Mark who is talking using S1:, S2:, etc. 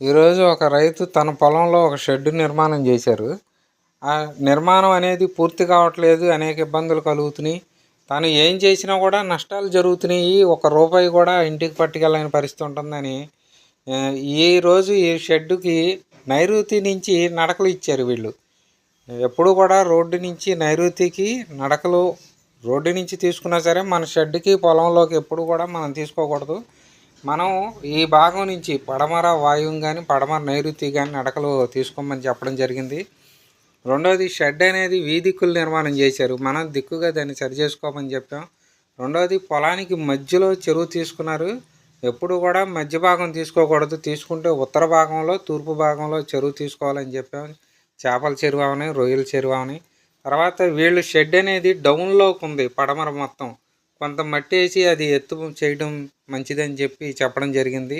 S1: ఈరోజు ఒక రైతు తన పొలంలో ఒక షెడ్ నిర్మాణం చేశారు. ఆ నిర్మాణం అనేది పూర్తి కావట్లేదు అనేక ఇబ్బందులు కలుగుతున్నాయి. తను ఏం చేసినా కూడా నష్టాలు జరుగుతున్నాయి ఒక రూపాయి కూడా ఇంటికి పట్టుకెళ్ళని పరిస్థితి ఉంటుందని ఈ రోజు ఈ షెడ్డుకి నైరుతి నుంచి నడకలు ఇచ్చారు వీళ్ళు. ఎప్పుడు కూడా రోడ్డు నుంచి నైరుతికి నడకలు రోడ్డు నుంచి తీసుకున్నా సరే మన షెడ్కి పొలంలోకి ఎప్పుడు కూడా మనం తీసుకోకూడదు. మనం ఈ భాగం నుంచి పడమర వాయువు కానీ పడమర నైరుతి కానీ నడకలు తీసుకోమని చెప్పడం జరిగింది. రెండవది షెడ్ అనేది వీధిక్కులు నిర్మాణం చేశారు. మనం దిక్కుగా దాన్ని సరి చేసుకోమని చెప్పాం. రెండవది పొలానికి మధ్యలో చెరువు తీసుకున్నారు. ఎప్పుడు కూడా మధ్య భాగం తీసుకోకూడదు. తీసుకుంటే ఉత్తర భాగంలో తూర్పు భాగంలో చెరువు తీసుకోవాలని చెప్పాం. చేపల చెరువు అవని రొయ్యల చెరువు అవని. తర్వాత వీళ్ళు షెడ్ అనేది డౌన్లోకి ఉంది పడమర మొత్తం. కొంత మట్టి వేసి అది ఎత్తు చేయడం మంచిదని చెప్పి చెప్పడం జరిగింది.